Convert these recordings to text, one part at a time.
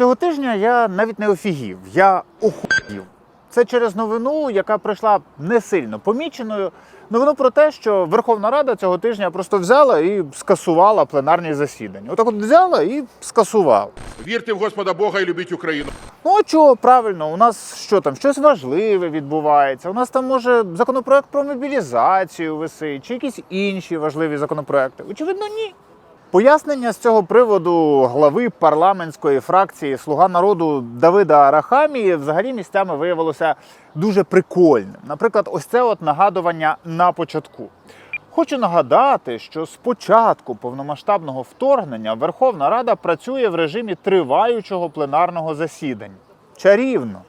Цього тижня я навіть не офігів, я охуїв. Це через новину, яка прийшла не сильно поміченою. Новину про те, що Верховна Рада цього тижня просто взяла і скасувала пленарні засідання. Отак от взяла і скасувала. Вірте в Господа Бога і любіть Україну. Ну а чого правильно? У нас що там, щось важливе відбувається. У нас там може законопроект про мобілізацію висить, чи якісь інші важливі законопроекти. Очевидно, ні. Пояснення з цього приводу глави парламентської фракції Слуга народу Давида Арахамії взагалі місцями виявилося дуже прикольним. Наприклад, ось це от нагадування на початку. Хочу нагадати, що з початку повномасштабного вторгнення Верховна Рада працює в режимі триваючого пленарного засідання. Чарівно.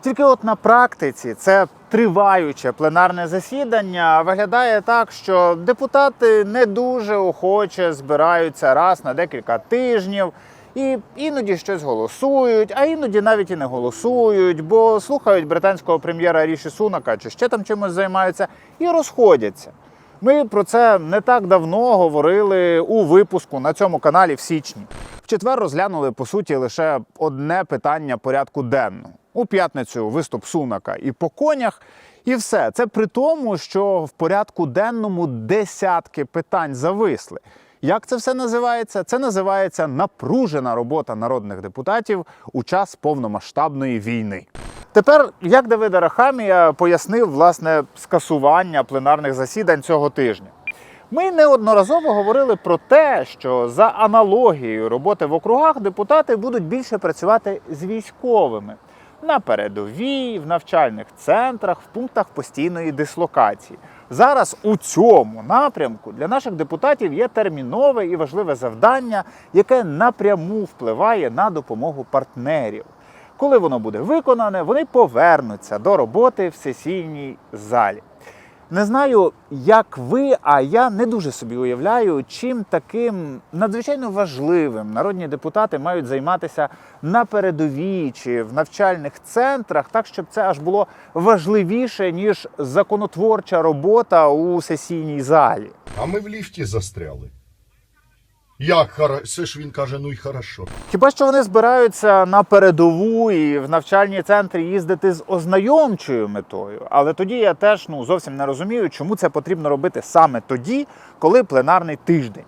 Тільки от на практиці це триваюче пленарне засідання виглядає так, що депутати не дуже охоче збираються раз на декілька тижнів. І іноді щось голосують, а іноді навіть і не голосують, бо слухають британського прем'єра Ріші Сунака чи ще там чимось займаються і розходяться. Ми про це не так давно говорили у випуску на цьому каналі в січні. В четвер розглянули по суті лише одне питання порядку денного. У п'ятницю виступ Сунака і по конях. І все це при тому, що в порядку денному десятки питань зависли. Як це все називається? Це називається напружена робота народних депутатів у час повномасштабної війни. Тепер, як Давид Арахамія пояснив власне скасування пленарних засідань цього тижня. Ми неодноразово говорили про те, що за аналогією роботи в округах депутати будуть більше працювати з військовими на передовій, в навчальних центрах, в пунктах постійної дислокації. Зараз у цьому напрямку для наших депутатів є термінове і важливе завдання, яке напряму впливає на допомогу партнерів. Коли воно буде виконане, вони повернуться до роботи в сесійній залі. Не знаю, як ви, а я не дуже собі уявляю, чим таким надзвичайно важливим народні депутати мають займатися на передовій чи в навчальних центрах, так щоб це аж було важливіше ніж законотворча робота у сесійній залі. А ми в ліфті застряли. Як хорошо? Це ж він каже, ну й хорошо. Хіба що вони збираються на передову і в навчальні центри їздити з ознайомчою метою? Але тоді я теж ну зовсім не розумію, чому це потрібно робити саме тоді, коли пленарний тиждень.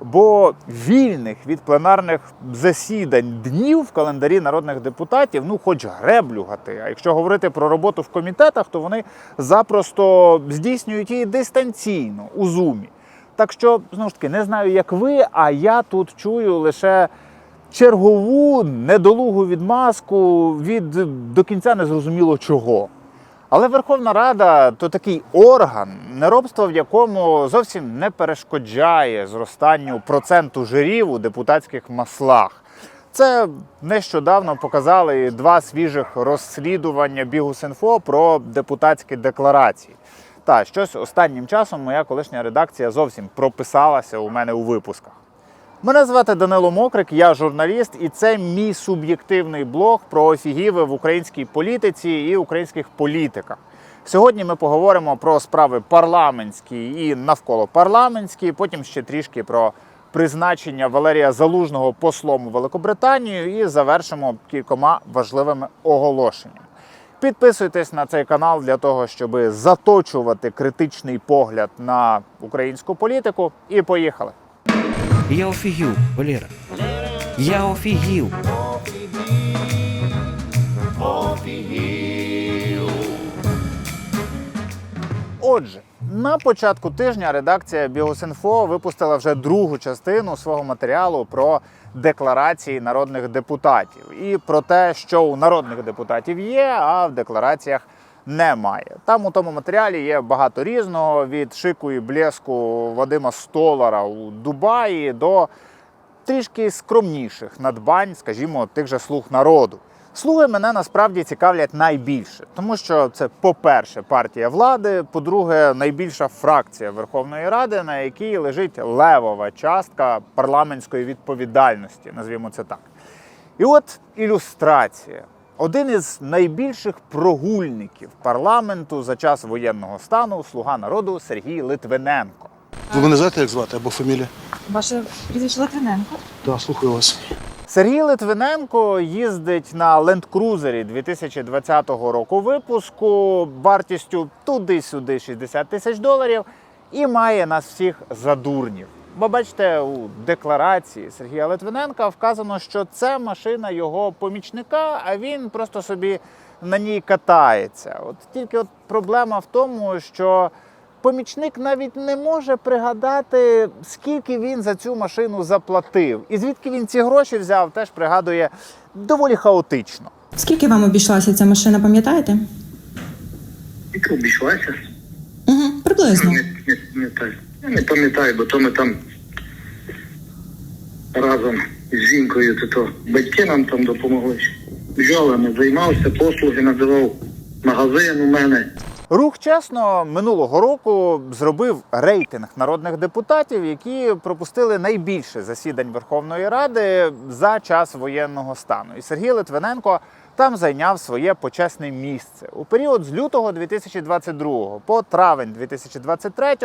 Бо вільних від пленарних засідань днів в календарі народних депутатів, ну хоч греблю гати. А якщо говорити про роботу в комітетах, то вони запросто здійснюють її дистанційно у зумі. Так що, знову ж таки, не знаю, як ви, а я тут чую лише чергову недолугу відмазку від до кінця незрозуміло чого. Але Верховна Рада то такий орган, неробство в якому зовсім не перешкоджає зростанню проценту жирів у депутатських маслах. Це нещодавно показали два свіжих розслідування Бігус.Інфо про депутатські декларації. Та щось останнім часом моя колишня редакція зовсім прописалася у мене у випусках. Мене звати Данило Мокрик, я журналіст, і це мій суб'єктивний блог про офігіви в українській політиці і українських політиках. Сьогодні ми поговоримо про справи парламентські і навколо парламентські, потім ще трішки про призначення Валерія Залужного послом у Великобританію і завершимо кількома важливими оголошеннями. Підписуйтесь на цей канал для того, щоб заточувати критичний погляд на українську політику. І поїхали. Я офігів, Валера. Я офігів. Отже, на початку тижня редакція Бігус.Інфо випустила вже другу частину свого матеріалу про декларації народних депутатів і про те, що у народних депутатів є, а в деклараціях немає. Там у тому матеріалі є багато різного від шику і блеску Вадима Столара у Дубаї до трішки скромніших надбань, скажімо, тих же слуг народу. Слуги мене насправді цікавлять найбільше, тому що це, по-перше, партія влади, по-друге, найбільша фракція Верховної Ради, на якій лежить левова частка парламентської відповідальності, назвімо це так. І от ілюстрація. Один із найбільших прогульників парламенту за час воєнного стану слуга народу Сергій Литвиненко. Ви мене знаєте, як звати або фамілія? Ваше прізвище Литвиненко? Так, слухаю вас. Сергій Литвиненко їздить на Cruiser 2020 року випуску вартістю туди-сюди 60 тисяч доларів і має нас всіх за дурнів. Бо бачите, у декларації Сергія Литвиненка вказано, що це машина його помічника, а він просто собі на ній катається. От тільки от проблема в тому, що помічник навіть не може пригадати, скільки він за цю машину заплатив. І звідки він ці гроші взяв, теж пригадує доволі хаотично. Скільки вам обійшлася ця машина, пам'ятаєте? Яка обійшлася? Угу, приблизно. Не, не пам'ятаю. Я не пам'ятаю, бо то ми там разом з жінкою, то, то батьки нам там допомогли. Бджолами займався, послуги надавав магазин у мене. Рух чесно минулого року зробив рейтинг народних депутатів, які пропустили найбільше засідань Верховної Ради за час воєнного стану. І Сергій Литвиненко там зайняв своє почесне місце. У період з лютого 2022 по травень 2023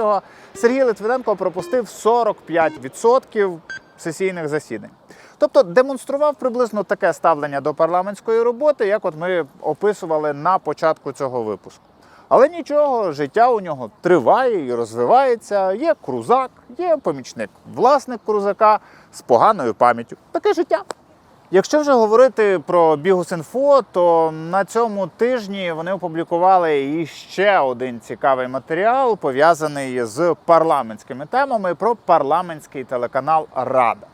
Сергій Литвиненко пропустив 45% сесійних засідань. Тобто демонстрував приблизно таке ставлення до парламентської роботи, як от ми описували на початку цього випуску. Але нічого, життя у нього триває і розвивається. Є крузак, є помічник, власник крузака з поганою пам'яттю. Таке життя. Якщо вже говорити про Бігус.Інфо, то на цьому тижні вони опублікували іще один цікавий матеріал, пов'язаний з парламентськими темами про парламентський телеканал Рада.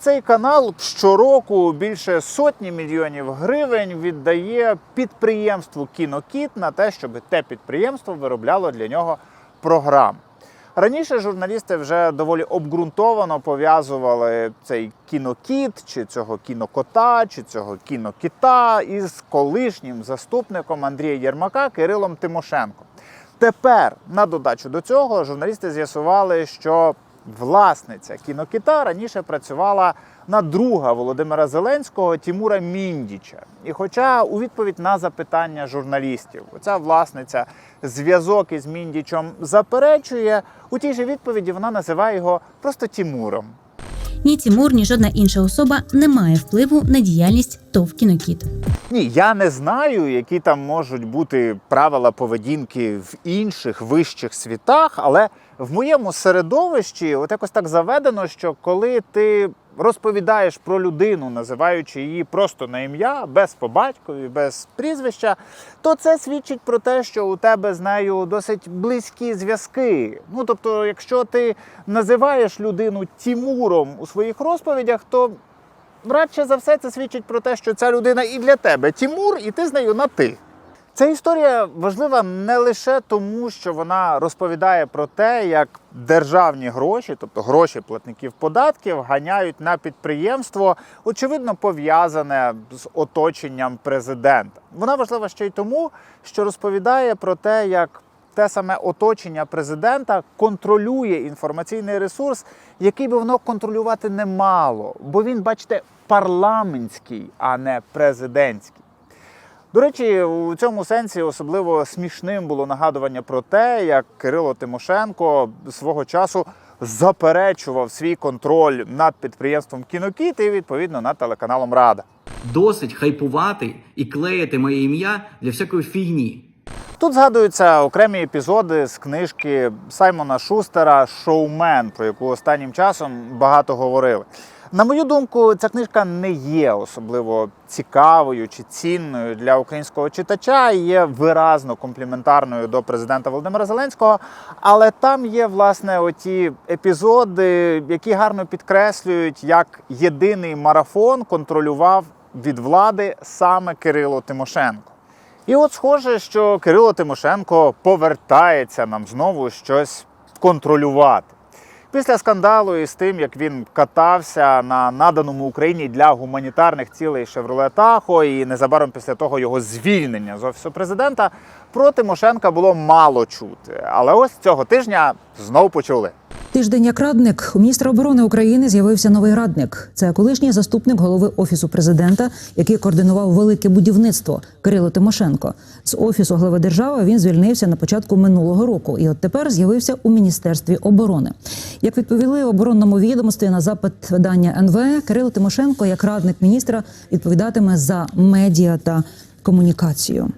Цей канал щороку більше сотні мільйонів гривень віддає підприємству Кінокіт на те, щоб те підприємство виробляло для нього програми. Раніше журналісти вже доволі обґрунтовано пов'язували цей кінокіт, чи цього кінокота, чи цього кінокіта із колишнім заступником Андрія Єрмака Кирилом Тимошенко. Тепер, на додачу до цього, журналісти з'ясували, що власниця кінокіта раніше працювала на друга Володимира Зеленського Тімура Міндіча. І хоча у відповідь на запитання журналістів, ця власниця зв'язок із Міндічем заперечує, у тій же відповіді вона називає його просто Тімуром. Ні Тімур, ні жодна інша особа не має впливу на діяльність ТОВ «Кінокіт». Ні, я не знаю, які там можуть бути правила поведінки в інших вищих світах, але в моєму середовищі от якось так заведено, що коли ти розповідаєш про людину, називаючи її просто на ім'я, без по батькові, без прізвища, то це свідчить про те, що у тебе з нею досить близькі зв'язки. Ну тобто, якщо ти називаєш людину Тімуром у своїх розповідях, то радше за все це свідчить про те, що ця людина і для тебе Тімур, і ти з нею на ти. Ця історія важлива не лише тому, що вона розповідає про те, як державні гроші, тобто гроші платників податків, ганяють на підприємство, очевидно пов'язане з оточенням президента. Вона важлива ще й тому, що розповідає про те, як те саме оточення президента контролює інформаційний ресурс, який би воно контролювати не мало, бо він, бачите, парламентський, а не президентський. До речі, у цьому сенсі особливо смішним було нагадування про те, як Кирило Тимошенко свого часу заперечував свій контроль над підприємством Кінокіт і відповідно над телеканалом Рада. Досить хайпувати і клеїти моє ім'я для всякої фігні. Тут згадуються окремі епізоди з книжки Саймона Шустера Шоумен, про яку останнім часом багато говорили. На мою думку, ця книжка не є особливо цікавою чи цінною для українського читача, і є виразно компліментарною до президента Володимира Зеленського. Але там є власне оті епізоди, які гарно підкреслюють, як єдиний марафон контролював від влади саме Кирило Тимошенко. І от схоже, що Кирило Тимошенко повертається нам знову щось контролювати. Після скандалу із тим, як він катався на наданому Україні для гуманітарних цілей Шевроле Тахо, і незабаром після того його звільнення з офісу президента, про Тимошенка було мало чути. Але ось цього тижня знов почули. Тиждень як радник у міністра оборони України з'явився новий радник. Це колишній заступник голови офісу президента, який координував велике будівництво Кирило Тимошенко. З офісу глави держави він звільнився на початку минулого року, і от тепер з'явився у міністерстві оборони. Як відповіли оборонному відомстві на запит видання НВ, Кирило Тимошенко, як радник міністра, відповідатиме за медіа та комунікацію.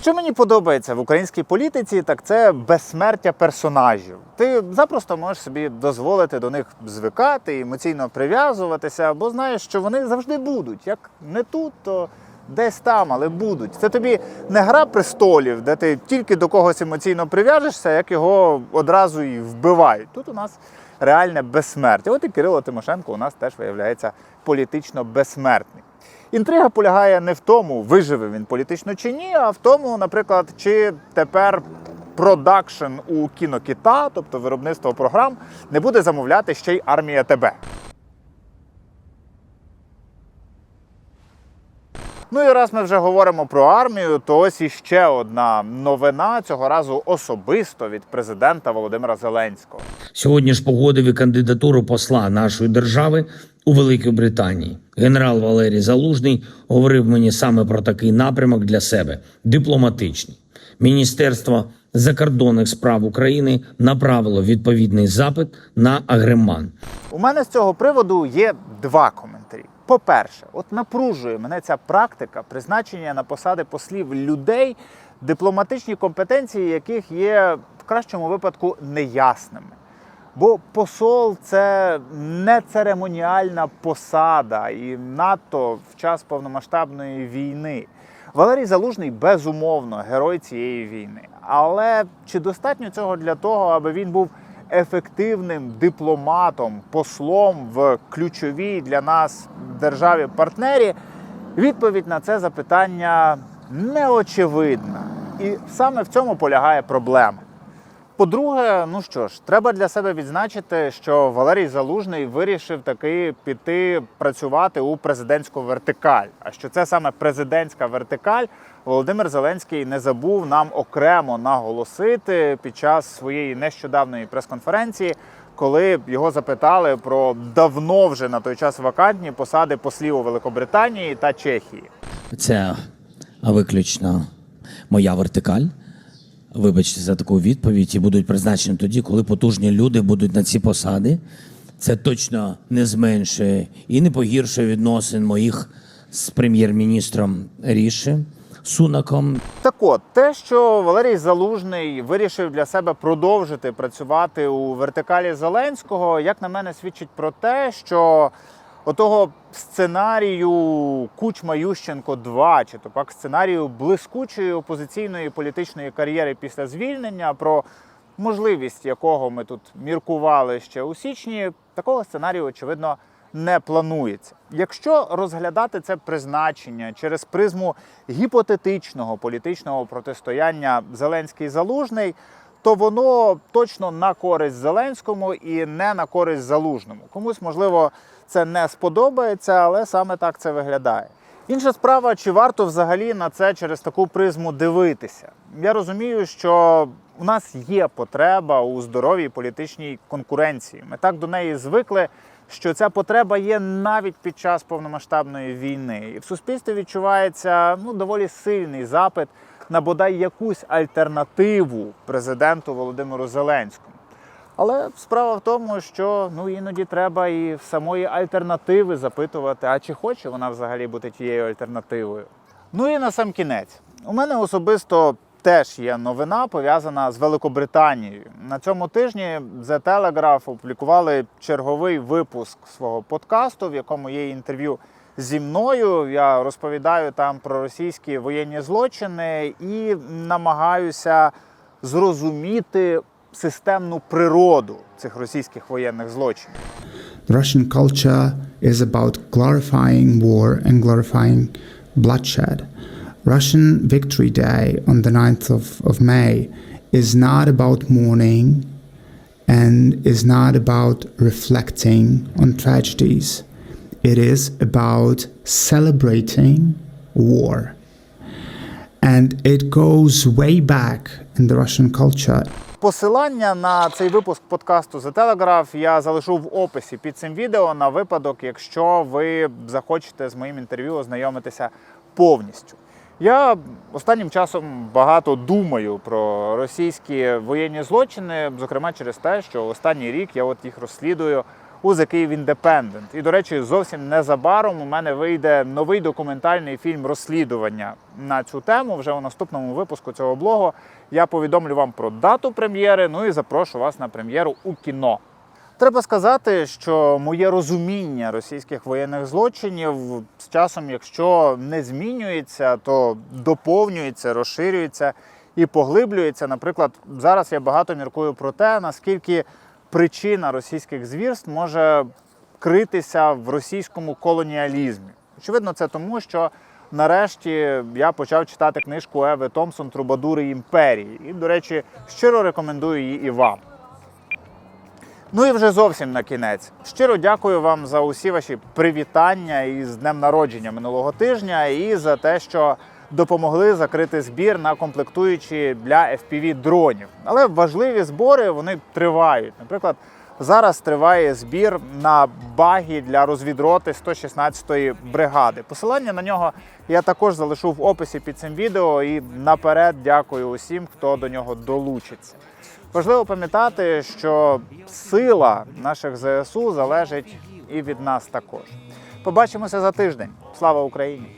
Що мені подобається в українській політиці, так це безсмертя персонажів. Ти запросто можеш собі дозволити до них звикати, емоційно прив'язуватися, бо знаєш, що вони завжди будуть. Як не тут, то десь там, але будуть. Це тобі не гра престолів, де ти тільки до когось емоційно прив'яжешся, як його одразу і вбивають. Тут у нас реальне безсмертя. От і Кирило Тимошенко у нас теж виявляється політично безсмертний. Інтрига полягає не в тому, виживе він політично чи ні, а в тому, наприклад, чи тепер продакшн у кінокіта, тобто виробництво програм, не буде замовляти ще й армія ТБ. Ну і раз ми вже говоримо про армію, то ось іще одна новина цього разу особисто від президента Володимира Зеленського. Сьогодні ж погодив і кандидатуру посла нашої держави у Великій Британії. Генерал Валерій Залужний говорив мені саме про такий напрямок для себе дипломатичний. Міністерство закордонних справ України направило відповідний запит на Агреман. У мене з цього приводу є два коментарі. По-перше, от напружує мене ця практика призначення на посади послів людей, дипломатичні компетенції яких є в кращому випадку неясними. Бо посол це не церемоніальна посада і надто в час повномасштабної війни. Валерій Залужний безумовно герой цієї війни. Але чи достатньо цього для того, аби він був ефективним дипломатом, послом в ключовій для нас державі-партнері? Відповідь на це запитання неочевидна. І саме в цьому полягає проблема. По-друге, ну що ж, треба для себе відзначити, що Валерій Залужний вирішив таки піти працювати у президентську вертикаль. А що це саме президентська вертикаль, Володимир Зеленський не забув нам окремо наголосити під час своєї нещодавної прес-конференції, коли його запитали про давно вже на той час вакантні посади послів у Великобританії та Чехії. Це виключно моя вертикаль. Вибачте за таку відповідь і будуть призначені тоді, коли потужні люди будуть на ці посади. Це точно не зменшує і не погіршує відносин моїх з прем'єр-міністром Ріші Сунаком. Так от, те, що Валерій Залужний вирішив для себе продовжити працювати у вертикалі Зеленського, як на мене, свідчить про те, що отого сценарію Кучма Ющенко 2 чи то пак сценарію блискучої опозиційної політичної кар'єри після звільнення, про можливість якого ми тут міркували ще у січні, такого сценарію, очевидно, не планується. Якщо розглядати це призначення через призму гіпотетичного політичного протистояння Зеленський-Залужний, то воно точно на користь Зеленському і не на користь Залужному. Комусь, можливо, це не сподобається, але саме так це виглядає. Інша справа, чи варто взагалі на це через таку призму дивитися? Я розумію, що у нас є потреба у здоровій політичній конкуренції. Ми так до неї звикли, що ця потреба є навіть під час повномасштабної війни. І в суспільстві відчувається ну, доволі сильний запит на бодай якусь альтернативу президенту Володимиру Зеленському. Але справа в тому, що ну іноді треба і в самої альтернативи запитувати, а чи хоче вона взагалі бути тією альтернативою. Ну і на сам кінець. У мене особисто теж є новина пов'язана з Великобританією. На цьому тижні The Telegraph опублікували черговий випуск свого подкасту, в якому є інтерв'ю зі мною. Я розповідаю там про російські воєнні злочини і намагаюся зрозуміти системну природу цих російських воєнних злочинів. Russian culture is about glorifying war and glorifying bloodshed. Russian Victory Day on the 9th of, of May is not about mourning and is not about reflecting on tragedies. It is about celebrating war. And it goes way back in the Russian culture. Посилання на цей випуск подкасту The Telegraph я залишу в описі під цим відео на випадок, якщо ви захочете з моїм інтерв'ю ознайомитися повністю. Я останнім часом багато думаю про російські воєнні злочини, зокрема через те, що останній рік я от їх розслідую у The Kyiv Independent. І, до речі, зовсім незабаром у мене вийде новий документальний фільм розслідування на цю тему. Вже у наступному випуску цього блогу я повідомлю вам про дату прем'єри. Ну і запрошу вас на прем'єру у кіно. Треба сказати, що моє розуміння російських воєнних злочинів з часом, якщо не змінюється, то доповнюється, розширюється і поглиблюється. Наприклад, зараз я багато міркую про те, наскільки причина російських звірств може критися в російському колоніалізмі. Очевидно, це тому, що нарешті я почав читати книжку Еви Томпсон Трубадури імперії. І, до речі, щиро рекомендую її і вам. Ну і вже зовсім на кінець. Щиро дякую вам за усі ваші привітання із днем народження минулого тижня і за те, що допомогли закрити збір на комплектуючі для fpv дронів. Але важливі збори вони тривають. Наприклад, зараз триває збір на баги для розвідроти 116-ї бригади. Посилання на нього я також залишу в описі під цим відео і наперед дякую усім, хто до нього долучиться. Важливо пам'ятати, що сила наших ЗСУ залежить і від нас також. Побачимося за тиждень. Слава Україні!